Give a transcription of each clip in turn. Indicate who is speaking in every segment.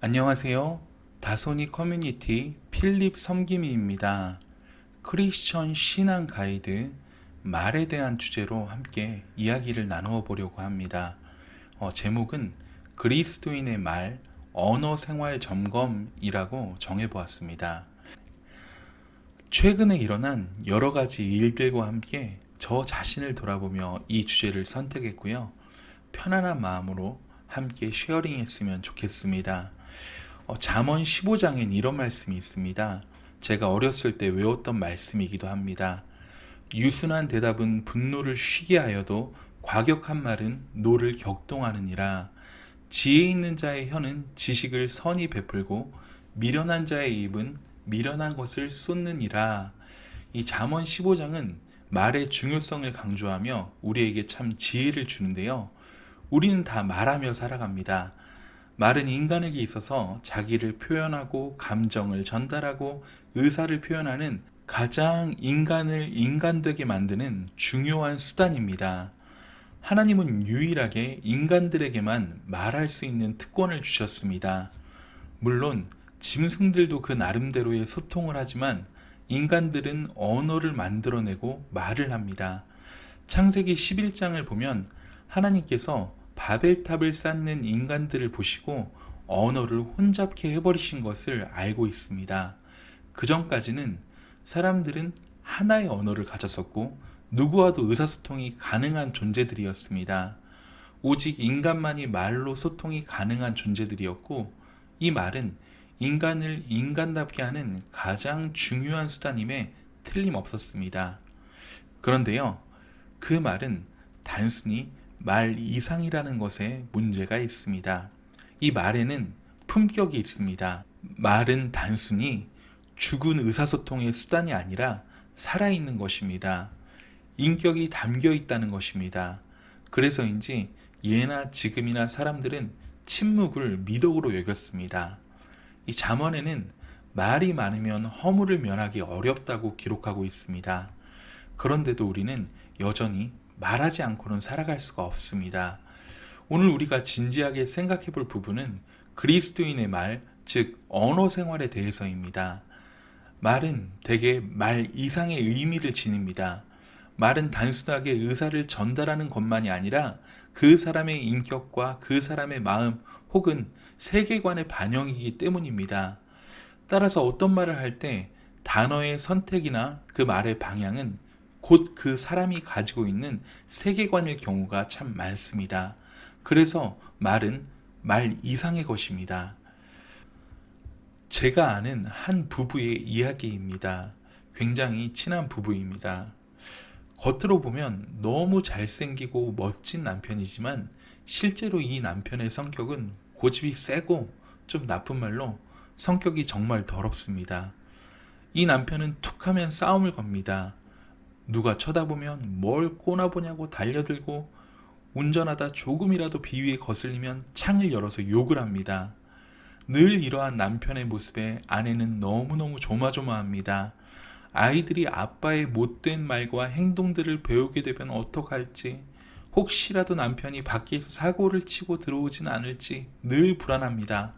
Speaker 1: 안녕하세요. 다소니 커뮤니티 필립 섬김이입니다. 크리스천 신앙 가이드 말에 대한 주제로 함께 이야기를 나누어 보려고 합니다. 어, 제목은 그리스도인의 말 언어 생활 점검이라고 정해 보았습니다. 최근에 일어난 여러 가지 일들과 함께 저 자신을 돌아보며 이 주제를 선택했고요. 편안한 마음으로 함께 쉐어링했으면 좋겠습니다. 어, 잠언 15장엔 이런 말씀이 있습니다. 제가 어렸을 때 외웠던 말씀이기도 합니다. 유순한 대답은 분노를 쉬게 하여도 과격한 말은 노를 격동하느니라. 지혜 있는 자의 혀는 지식을 선히 베풀고 미련한 자의 입은 미련한 것을 쏟느니라. 이 잠언 15장은 말의 중요성을 강조하며 우리에게 참 지혜를 주는데요. 우리는 다 말하며 살아갑니다. 말은 인간에게 있어서 자기를 표현하고 감정을 전달하고 의사를 표현하는 가장 인간을 인간되게 만드는 중요한 수단입니다. 하나님은 유일하게 인간들에게만 말할 수 있는 특권을 주셨습니다. 물론 짐승들도 그 나름대로의 소통을 하지만 인간들은 언어를 만들어내고 말을 합니다. 창세기 11장을 보면 하나님께서 바벨탑을 쌓는 인간들을 보시고 언어를 혼잡케 해버리신 것을 알고 있습니다. 그 전까지는 사람들은 하나의 언어를 가졌었고 누구와도 의사소통이 가능한 존재들이었습니다. 오직 인간만이 말로 소통이 가능한 존재들이었고 이 말은 인간을 인간답게 하는 가장 중요한 수단임에 틀림없었습니다. 그런데요, 그 말은 단순히 말 이상이라는 것에 문제가 있습니다. 이 말에는 품격이 있습니다. 말은 단순히 죽은 의사소통의 수단이 아니라 살아있는 것입니다. 인격이 담겨 있다는 것입니다. 그래서인지 예나 지금이나 사람들은 침묵을 미덕으로 여겼습니다. 이 잠언에는 말이 많으면 허물을 면하기 어렵다고 기록하고 있습니다. 그런데도 우리는 여전히 말하지 않고는 살아갈 수가 없습니다. 오늘 우리가 진지하게 생각해 볼 부분은 그리스도인의 말, 즉, 언어 생활에 대해서입니다. 말은 대개 말 이상의 의미를 지닙니다. 말은 단순하게 의사를 전달하는 것만이 아니라 그 사람의 인격과 그 사람의 마음 혹은 세계관의 반영이기 때문입니다. 따라서 어떤 말을 할 때 단어의 선택이나 그 말의 방향은 곧 그 사람이 가지고 있는 세계관일 경우가 참 많습니다. 그래서 말은 말 이상의 것입니다. 제가 아는 한 부부의 이야기입니다. 굉장히 친한 부부입니다. 겉으로 보면 너무 잘생기고 멋진 남편이지만 실제로 이 남편의 성격은 고집이 세고 좀 나쁜 말로 성격이 정말 더럽습니다. 이 남편은 툭 하면 싸움을 겁니다. 누가 쳐다보면 뭘 꼬나보냐고 달려들고 운전하다 조금이라도 비위에 거슬리면 창을 열어서 욕을 합니다. 늘 이러한 남편의 모습에 아내는 너무너무 조마조마합니다. 아이들이 아빠의 못된 말과 행동들을 배우게 되면 어떡할지, 혹시라도 남편이 밖에서 사고를 치고 들어오진 않을지 늘 불안합니다.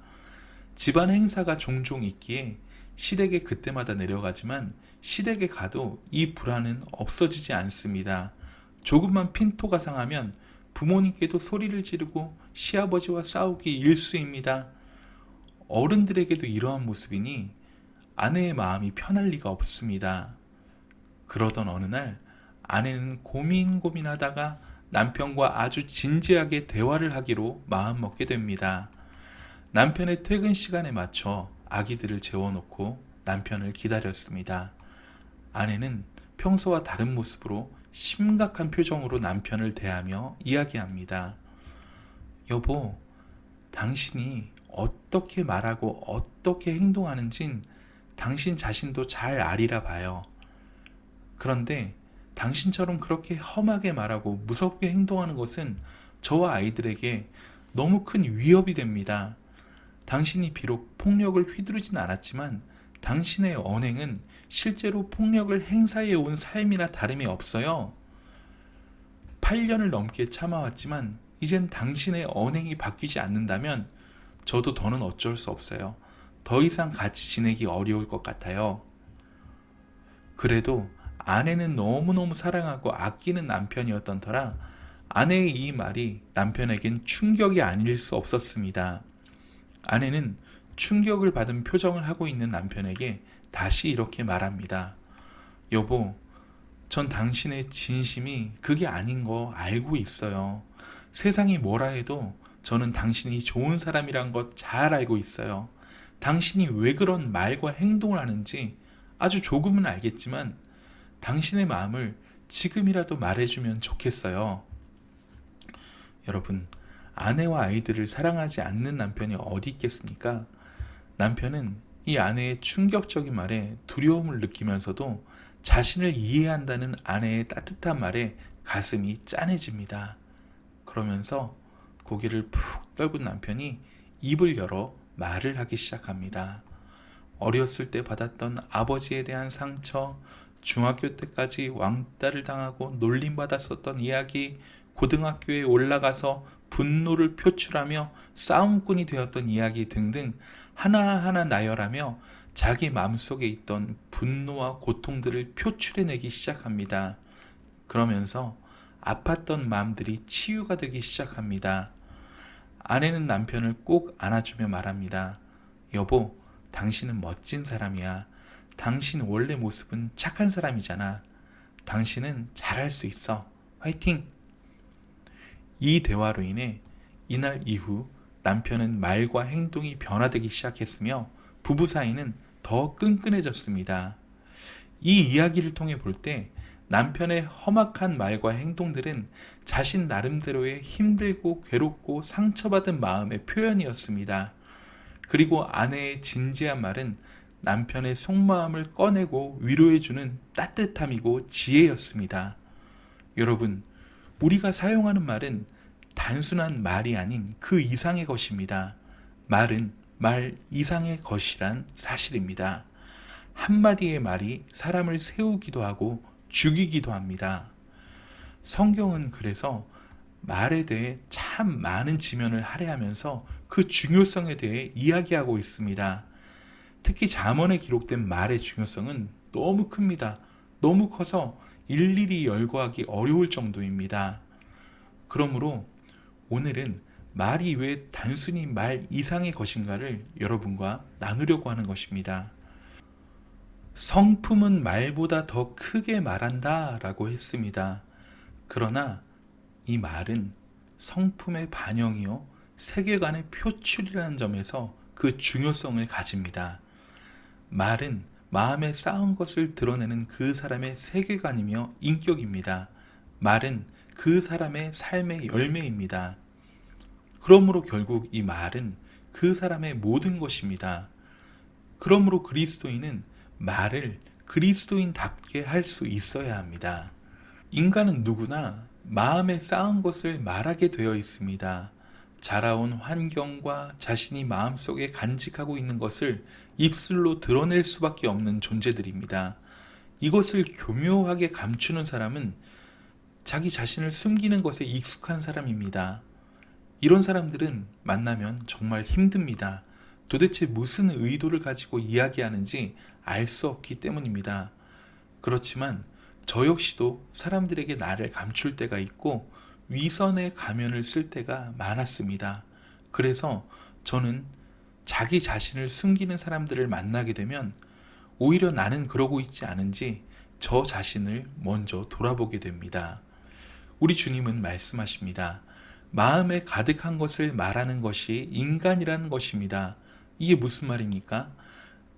Speaker 1: 집안 행사가 종종 있기에 시댁에 그때마다 내려가지만 시댁에 가도 이 불안은 없어지지 않습니다. 조금만 핀토가 상하면 부모님께도 소리를 지르고 시아버지와 싸우기 일수입니다. 어른들에게도 이러한 모습이니 아내의 마음이 편할 리가 없습니다. 그러던 어느 날 아내는 고민 고민하다가 남편과 아주 진지하게 대화를 하기로 마음먹게 됩니다. 남편의 퇴근 시간에 맞춰 아기들을 재워놓고 남편을 기다렸습니다. 아내는 평소와 다른 모습으로 심각한 표정으로 남편을 대하며 이야기합니다. 여보, 당신이 어떻게 말하고 어떻게 행동하는진 당신 자신도 잘 아리라 봐요. 그런데 당신처럼 그렇게 험하게 말하고 무섭게 행동하는 것은 저와 아이들에게 너무 큰 위협이 됩니다. 당신이 비록 폭력을 휘두르진 않았지만 당신의 언행은 실제로 폭력을 행사해 온 삶이나 다름이 없어요. 8년을 넘게 참아왔지만 이젠 당신의 언행이 바뀌지 않는다면 저도 더는 어쩔 수 없어요. 더 이상 같이 지내기 어려울 것 같아요. 그래도 아내는 너무너무 사랑하고 아끼는 남편이었던 터라 아내의 이 말이 남편에겐 충격이 아닐 수 없었습니다. 아내는 충격을 받은 표정을 하고 있는 남편에게 다시 이렇게 말합니다. 여보, 전 당신의 진심이 그게 아닌 거 알고 있어요. 세상이 뭐라 해도 저는 당신이 좋은 사람이란 것 잘 알고 있어요. 당신이 왜 그런 말과 행동을 하는지 아주 조금은 알겠지만 당신의 마음을 지금이라도 말해주면 좋겠어요. 여러분, 아내와 아이들을 사랑하지 않는 남편이 어디 있겠습니까? 남편은 이 아내의 충격적인 말에 두려움을 느끼면서도 자신을 이해한다는 아내의 따뜻한 말에 가슴이 짠해집니다. 그러면서 고개를 푹 떨군 남편이 입을 열어 말을 하기 시작합니다. 어렸을 때 받았던 아버지에 대한 상처, 중학교 때까지 왕따를 당하고 놀림받았었던 이야기, 고등학교에 올라가서 분노를 표출하며 싸움꾼이 되었던 이야기 등등 하나하나 나열하며 자기 마음속에 있던 분노와 고통들을 표출해내기 시작합니다. 그러면서 아팠던 마음들이 치유가 되기 시작합니다. 아내는 남편을 꼭 안아주며 말합니다. 여보, 당신은 멋진 사람이야. 당신 원래 모습은 착한 사람이잖아. 당신은 잘할 수 있어. 화이팅! 이 대화로 인해 이날 이후 남편은 말과 행동이 변화되기 시작했으며 부부 사이는 더 끈끈해졌습니다. 이 이야기를 통해 볼 때 남편의 험악한 말과 행동들은 자신 나름대로의 힘들고 괴롭고 상처받은 마음의 표현이었습니다. 그리고 아내의 진지한 말은 남편의 속마음을 꺼내고 위로해주는 따뜻함이고 지혜였습니다. 여러분, 우리가 사용하는 말은 단순한 말이 아닌 그 이상의 것입니다. 말은 말 이상의 것이란 사실입니다. 한마디의 말이 사람을 세우기도 하고 죽이기도 합니다. 성경은 그래서 말에 대해 참 많은 지면을 할애하면서 그 중요성에 대해 이야기하고 있습니다. 특히 잠언에 기록된 말의 중요성은 너무 큽니다. 너무 커서 일일이 열거하기 어려울 정도입니다. 그러므로 오늘은 말이 왜 단순히 말 이상의 것인가를 여러분과 나누려고 하는 것입니다. 성품은 말보다 더 크게 말한다 라고 했습니다. 그러나 이 말은 성품의 반영이요, 세계관의 표출이라는 점에서 그 중요성을 가집니다. 말은 마음에 쌓은 것을 드러내는 그 사람의 세계관이며 인격입니다. 말은 그 사람의 삶의 열매입니다. 그러므로 결국 이 말은 그 사람의 모든 것입니다. 그러므로 그리스도인은 말을 그리스도인답게 할 수 있어야 합니다. 인간은 누구나 마음에 쌓은 것을 말하게 되어 있습니다. 자라온 환경과 자신이 마음속에 간직하고 있는 것을 입술로 드러낼 수밖에 없는 존재들입니다. 이것을 교묘하게 감추는 사람은 자기 자신을 숨기는 것에 익숙한 사람입니다. 이런 사람들은 만나면 정말 힘듭니다. 도대체 무슨 의도를 가지고 이야기하는지 알 수 없기 때문입니다. 그렇지만 저 역시도 사람들에게 나를 감출 때가 있고 위선의 가면을 쓸 때가 많았습니다. 그래서 저는 자기 자신을 숨기는 사람들을 만나게 되면 오히려 나는 그러고 있지 않은지 저 자신을 먼저 돌아보게 됩니다. 우리 주님은 말씀하십니다. 마음에 가득한 것을 말하는 것이 인간이라는 것입니다. 이게 무슨 말입니까?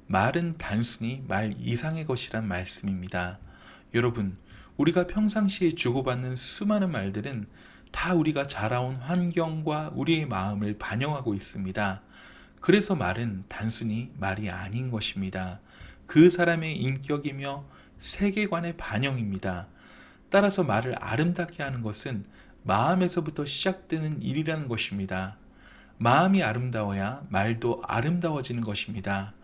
Speaker 1: 말은 단순히 말 이상의 것이란 말씀입니다. 여러분, 우리가 평상시에 주고받는 수많은 말들은 다 우리가 자라온 환경과 우리의 마음을 반영하고 있습니다. 그래서 말은 단순히 말이 아닌 것입니다. 그 사람의 인격이며 세계관의 반영입니다. 따라서 말을 아름답게 하는 것은 마음에서부터 시작되는 일이라는 것입니다. 마음이 아름다워야 말도 아름다워지는 것입니다.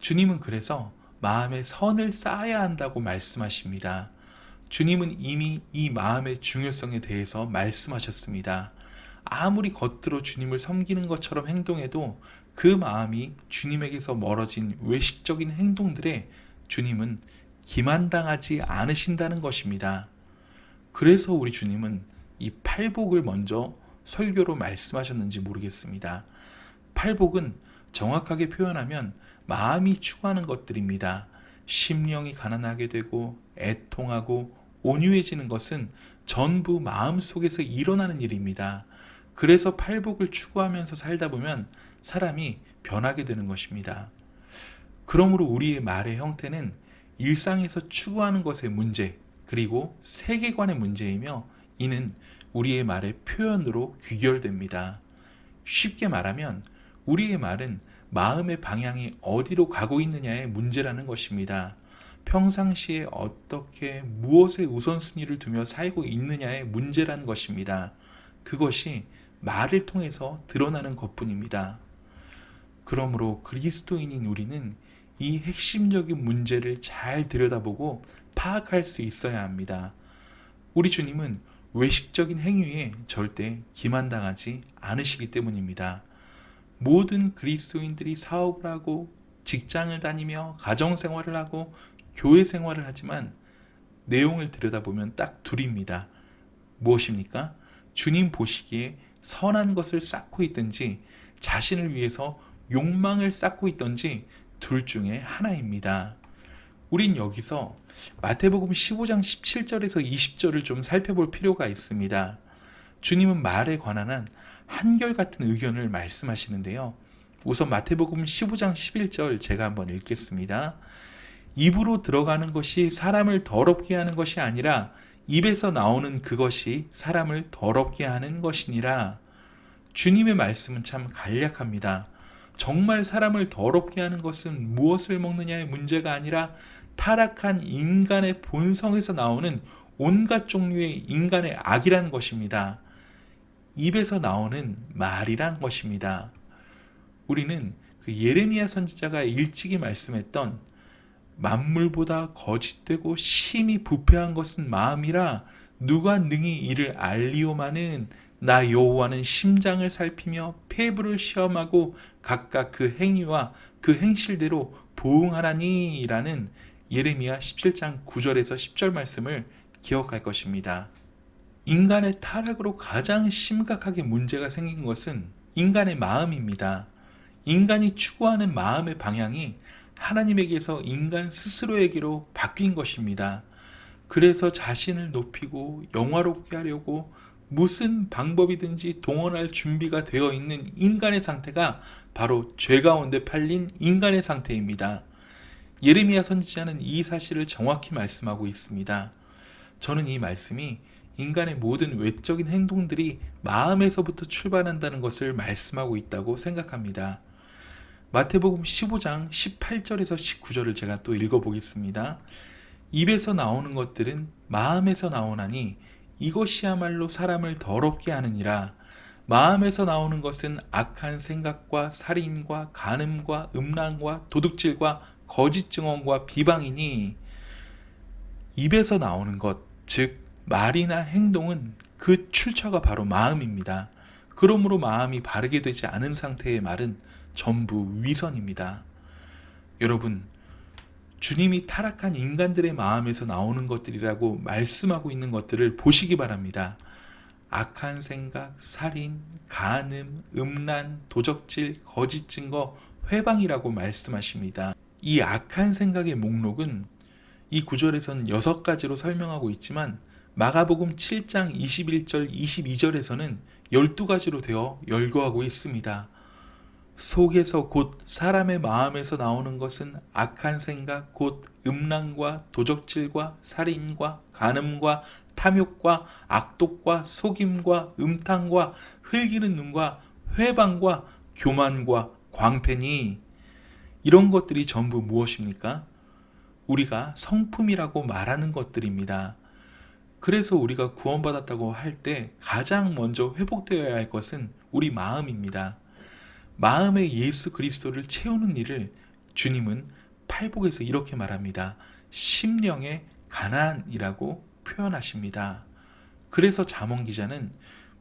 Speaker 1: 주님은 그래서 마음에 선을 쌓아야 한다고 말씀하십니다. 주님은 이미 이 마음의 중요성에 대해서 말씀하셨습니다. 아무리 겉으로 주님을 섬기는 것처럼 행동해도 그 마음이 주님에게서 멀어진 외식적인 행동들에 주님은 기만당하지 않으신다는 것입니다. 그래서 우리 주님은 이 팔복을 먼저 설교로 말씀하셨는지 모르겠습니다. 팔복은 정확하게 표현하면 마음이 추구하는 것들입니다. 심령이 가난하게 되고 애통하고 온유해지는 것은 전부 마음 속에서 일어나는 일입니다. 그래서 팔복을 추구하면서 살다 보면 사람이 변하게 되는 것입니다. 그러므로 우리의 말의 형태는 일상에서 추구하는 것의 문제, 그리고 세계관의 문제이며 이는 우리의 말의 표현으로 귀결됩니다. 쉽게 말하면 우리의 말은 마음의 방향이 어디로 가고 있느냐의 문제라는 것입니다. 평상시에 어떻게 무엇의 우선순위를 두며 살고 있느냐의 문제라는 것입니다. 그것이 말을 통해서 드러나는 것뿐입니다. 그러므로 그리스도인인 우리는 이 핵심적인 문제를 잘 들여다보고 파악할 수 있어야 합니다. 우리 주님은 외식적인 행위에 절대 기만당하지 않으시기 때문입니다. 모든 그리스도인들이 사업을 하고 직장을 다니며 가정 생활을 하고 교회 생활을 하지만 내용을 들여다보면 딱 둘입니다. 무엇입니까? 주님 보시기에 선한 것을 쌓고 있든지 자신을 위해서 욕망을 쌓고 있든지 둘 중에 하나입니다. 우린 여기서 마태복음 15장 17절에서 20절을 좀 살펴볼 필요가 있습니다. 주님은 말에 관한 한 한결같은 의견을 말씀하시는데요. 우선 마태복음 15장 11절 제가 한번 읽겠습니다. 입으로 들어가는 것이 사람을 더럽게 하는 것이 아니라 입에서 나오는 그것이 사람을 더럽게 하는 것이니라. 주님의 말씀은 참 간략합니다. 정말 사람을 더럽게 하는 것은 무엇을 먹느냐의 문제가 아니라 타락한 인간의 본성에서 나오는 온갖 종류의 인간의 악이라는 것입니다. 입에서 나오는 말이란 것입니다. 우리는 그 예레미야 선지자가 일찍이 말씀했던 만물보다 거짓되고 심히 부패한 것은 마음이라 누가 능히 이를 알리오마는 나 여호와는 심장을 살피며 폐부를 시험하고 각각 그 행위와 그 행실대로 보응하라니라는 예레미야 17장 9절에서 10절 말씀을 기억할 것입니다. 인간의 타락으로 가장 심각하게 문제가 생긴 것은 인간의 마음입니다. 인간이 추구하는 마음의 방향이 하나님에게서 인간 스스로에게로 바뀐 것입니다. 그래서 자신을 높이고 영화롭게 하려고 무슨 방법이든지 동원할 준비가 되어 있는 인간의 상태가 바로 죄 가운데 팔린 인간의 상태입니다. 예레미야 선지자는 이 사실을 정확히 말씀하고 있습니다. 저는 이 말씀이 인간의 모든 외적인 행동들이 마음에서부터 출발한다는 것을 말씀하고 있다고 생각합니다. 마태복음 15장 18절에서 19절을 제가 또 읽어보겠습니다. 입에서 나오는 것들은 마음에서 나오나니 이것이야말로 사람을 더럽게 하느니라. 마음에서 나오는 것은 악한 생각과 살인과 간음과 음란과 도둑질과 거짓 증언과 비방이니 입에서 나오는 것, 즉 말이나 행동은 그 출처가 바로 마음입니다. 그러므로 마음이 바르게 되지 않은 상태의 말은 전부 위선입니다. 여러분, 주님이 타락한 인간들의 마음에서 나오는 것들이라고 말씀하고 있는 것들을 보시기 바랍니다. 악한 생각, 살인, 간음, 음란, 도적질, 거짓 증거, 회방이라고 말씀하십니다. 이 악한 생각의 목록은 이 구절에선 여섯 가지로 설명하고 있지만 마가복음 7장 21절 22절에서는 12가지로 되어 열거하고 있습니다. 속에서 곧 사람의 마음에서 나오는 것은 악한 생각 곧 음란과 도적질과 살인과 간음과 탐욕과 악독과 속임과 음탕과 흘기는 눈과 회방과 교만과 광패니 이런 것들이 전부 무엇입니까? 우리가 성품이라고 말하는 것들입니다. 그래서 우리가 구원받았다고 할 때 가장 먼저 회복되어야 할 것은 우리 마음입니다. 마음의 예수 그리스도를 채우는 일을 주님은 팔복에서 이렇게 말합니다. 심령의 가난이라고 표현하십니다. 그래서 잠언 기자는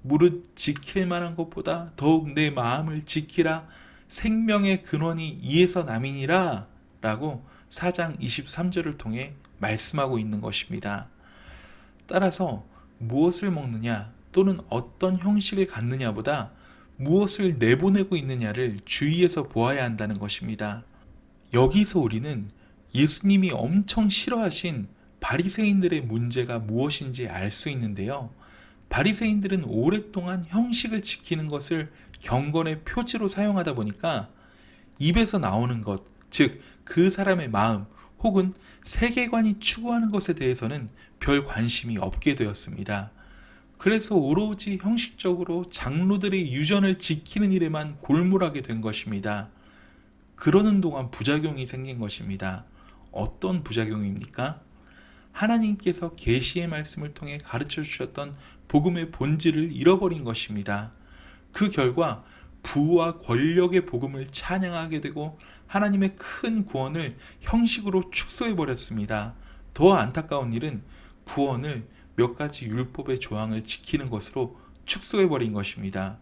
Speaker 1: 무릇 지킬 만한 것보다 더욱 내 마음을 지키라 생명의 근원이 이에서 남이니라 라고 4장 23절을 통해 말씀하고 있는 것입니다. 따라서 무엇을 먹느냐 또는 어떤 형식을 갖느냐보다 무엇을 내보내고 있느냐를 주의해서 보아야 한다는 것입니다. 여기서 우리는 예수님이 엄청 싫어하신 바리새인들의 문제가 무엇인지 알 수 있는데요. 바리새인들은 오랫동안 형식을 지키는 것을 경건의 표지로 사용하다 보니까 입에서 나오는 것, 즉 그 사람의 마음 혹은 세계관이 추구하는 것에 대해서는 별 관심이 없게 되었습니다. 그래서 오로지 형식적으로 장로들의 유전을 지키는 일에만 골몰하게 된 것입니다. 그러는 동안 부작용이 생긴 것입니다. 어떤 부작용입니까? 하나님께서 계시의 말씀을 통해 가르쳐 주셨던 복음의 본질을 잃어버린 것입니다. 그 결과 부와 권력의 복음을 찬양하게 되고 하나님의 큰 구원을 형식으로 축소해 버렸습니다. 더 안타까운 일은 구원을 몇 가지 율법의 조항을 지키는 것으로 축소해 버린 것입니다.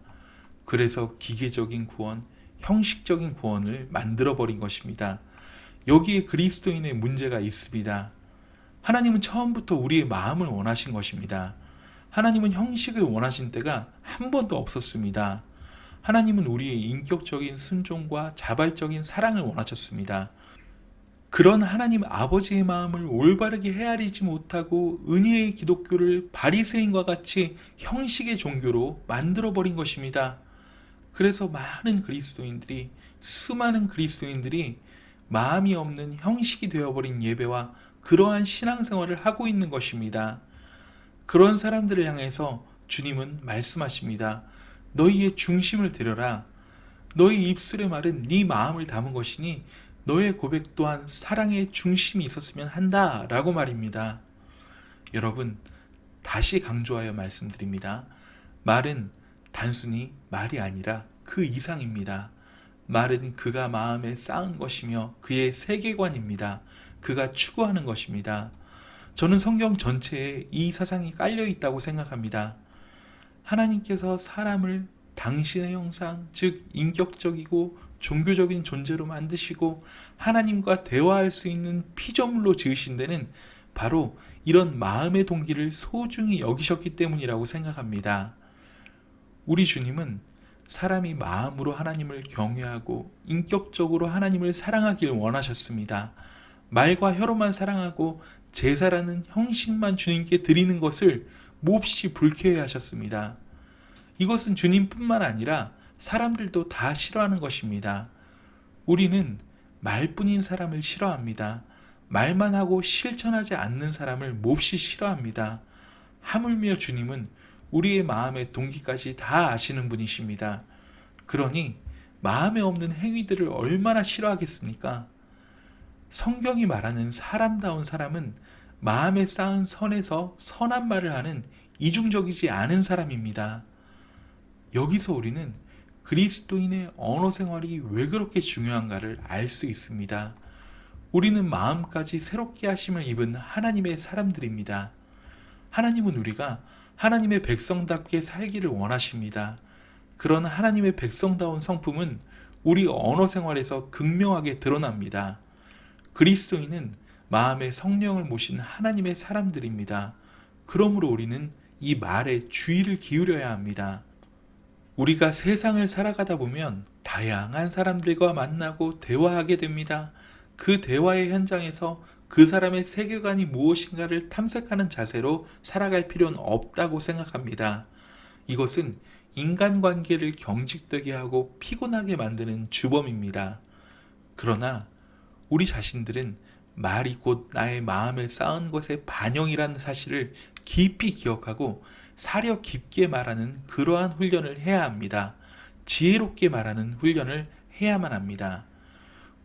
Speaker 1: 그래서 기계적인 구원, 형식적인 구원을 만들어 버린 것입니다. 여기에 그리스도인의 문제가 있습니다. 하나님은 처음부터 우리의 마음을 원하신 것입니다. 하나님은 형식을 원하신 때가 한 번도 없었습니다. 하나님은 우리의 인격적인 순종과 자발적인 사랑을 원하셨습니다. 그런 하나님 아버지의 마음을 올바르게 헤아리지 못하고 은혜의 기독교를 바리새인과 같이 형식의 종교로 만들어 버린 것입니다. 그래서 많은 그리스도인들이 수많은 그리스도인들이 마음이 없는 형식이 되어버린 예배와 그러한 신앙생활을 하고 있는 것입니다. 그런 사람들을 향해서 주님은 말씀하십니다. 너희의 중심을 들여라. 너희 입술의 말은 네 마음을 담은 것이니 너의 고백 또한 사랑의 중심이 있었으면 한다. 라고 말입니다. 여러분, 다시 강조하여 말씀드립니다. 말은 단순히 말이 아니라 그 이상입니다. 말은 그가 마음에 쌓은 것이며 그의 세계관입니다. 그가 추구하는 것입니다. 저는 성경 전체에 이 사상이 깔려 있다고 생각합니다. 하나님께서 사람을 당신의 형상, 즉 인격적이고 종교적인 존재로 만드시고 하나님과 대화할 수 있는 피조물로 지으신 데는 바로 이런 마음의 동기를 소중히 여기셨기 때문이라고 생각합니다. 우리 주님은 사람이 마음으로 하나님을 경외하고 인격적으로 하나님을 사랑하길 원하셨습니다. 말과 혀로만 사랑하고 제사라는 형식만 주님께 드리는 것을 몹시 불쾌해 하셨습니다. 이것은 주님뿐만 아니라 사람들도 다 싫어하는 것입니다. 우리는 말뿐인 사람을 싫어합니다. 말만 하고 실천하지 않는 사람을 몹시 싫어합니다. 하물며 주님은 우리의 마음의 동기까지 다 아시는 분이십니다. 그러니 마음에 없는 행위들을 얼마나 싫어하겠습니까? 성경이 말하는 사람다운 사람은 마음에 쌓은 선에서 선한 말을 하는 이중적이지 않은 사람입니다. 여기서 우리는 그리스도인의 언어 생활이 왜 그렇게 중요한가를 알 수 있습니다. 우리는 마음까지 새롭게 하심을 입은 하나님의 사람들입니다. 하나님은 우리가 하나님의 백성답게 살기를 원하십니다. 그런 하나님의 백성다운 성품은 우리 언어 생활에서 극명하게 드러납니다. 그리스도인은 마음의 성령을 모신 하나님의 사람들입니다. 그러므로 우리는 이 말에 주의를 기울여야 합니다. 우리가 세상을 살아가다 보면 다양한 사람들과 만나고 대화하게 됩니다. 그 대화의 현장에서 그 사람의 세계관이 무엇인가를 탐색하는 자세로 살아갈 필요는 없다고 생각합니다. 이것은 인간관계를 경직되게 하고 피곤하게 만드는 주범입니다. 그러나 우리 자신들은 말이 곧 나의 마음에 쌓은 것의 반영이라는 사실을 깊이 기억하고 사려 깊게 말하는 그러한 훈련을 해야 합니다. 지혜롭게 말하는 훈련을 해야만 합니다.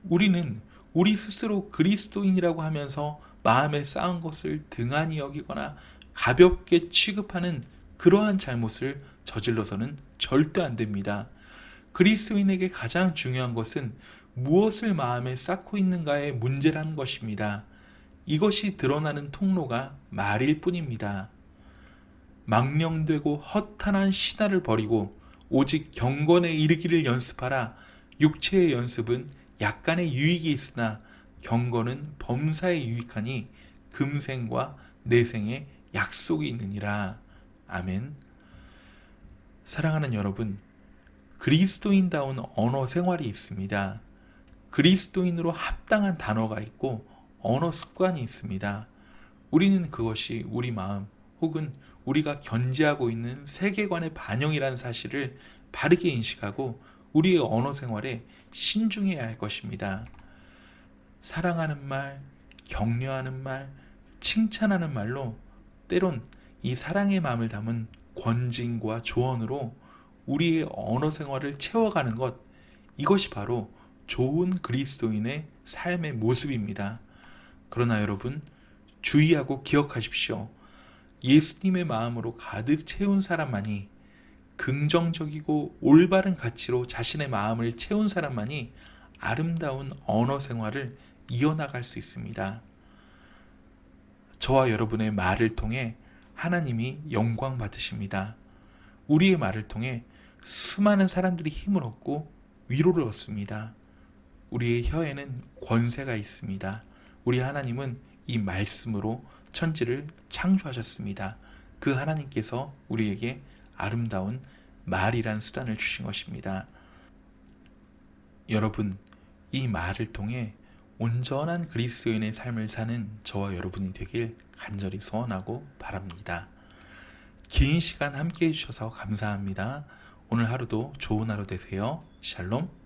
Speaker 1: 우리는 우리 스스로 그리스도인이라고 하면서 마음에 쌓은 것을 등한히 여기거나 가볍게 취급하는 그러한 잘못을 저질러서는 절대 안 됩니다. 그리스도인에게 가장 중요한 것은 무엇을 마음에 쌓고 있는가의 문제라는 것입니다. 이것이 드러나는 통로가 말일 뿐입니다. 망령되고 허탄한 신화를 버리고 오직 경건에 이르기를 연습하라. 육체의 연습은 약간의 유익이 있으나 경건은 범사에 유익하니 금생과 내생에 약속이 있느니라. 아멘. 사랑하는 여러분, 그리스도인다운 언어 생활이 있습니다. 그리스도인으로 합당한 단어가 있고 언어 습관이 있습니다. 우리는 그것이 우리 마음 혹은 우리가 견지하고 있는 세계관의 반영이라는 사실을 바르게 인식하고 우리의 언어 생활에 신중해야 할 것입니다. 사랑하는 말, 격려하는 말, 칭찬하는 말로 때론 이 사랑의 마음을 담은 권징과 조언으로 우리의 언어 생활을 채워가는 것, 이것이 바로 좋은 그리스도인의 삶의 모습입니다. 그러나 여러분, 주의하고 기억하십시오. 예수님의 마음으로 가득 채운 사람만이 긍정적이고 올바른 가치로 자신의 마음을 채운 사람만이 아름다운 언어 생활을 이어나갈 수 있습니다. 저와 여러분의 말을 통해 하나님이 영광 받으십니다. 우리의 말을 통해 수많은 사람들이 힘을 얻고 위로를 얻습니다. 우리의 혀에는 권세가 있습니다. 우리 하나님은 이 말씀으로 천지를 창조하셨습니다. 그 하나님께서 우리에게 아름다운 말이란 수단을 주신 것입니다. 여러분, 이 말을 통해 온전한 그리스도인의 삶을 사는 저와 여러분이 되길 간절히 소원하고 바랍니다. 긴 시간 함께 해주셔서 감사합니다. 오늘 하루도 좋은 하루 되세요. 샬롬.